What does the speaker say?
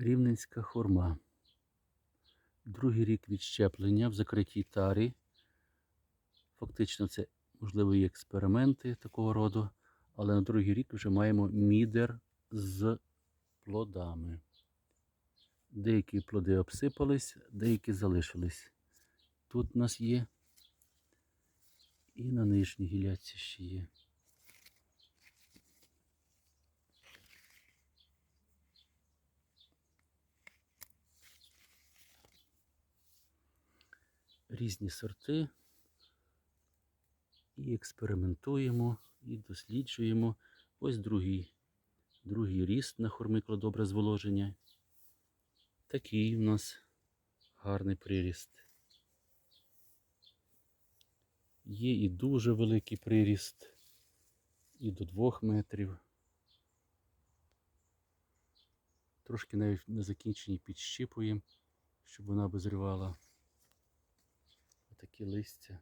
Рівненська хурма. Другий рік відщеплення в закритій тарі. Фактично, це можливо і експерименти такого роду, але на другий рік вже маємо мідер з плодами. Деякі плоди обсипались, деякі залишились. Тут у нас є. І на нижній гілляці ще є. Різні сорти. І експериментуємо, і досліджуємо. Ось другий, другий ріст на хурмикло добре зволоження. Такий у нас гарний приріст. Є і дуже великий приріст, і до 2 метрів. Трошки навіть на закінченні підщипуємо, щоб вона обозрівала. Отакі листя.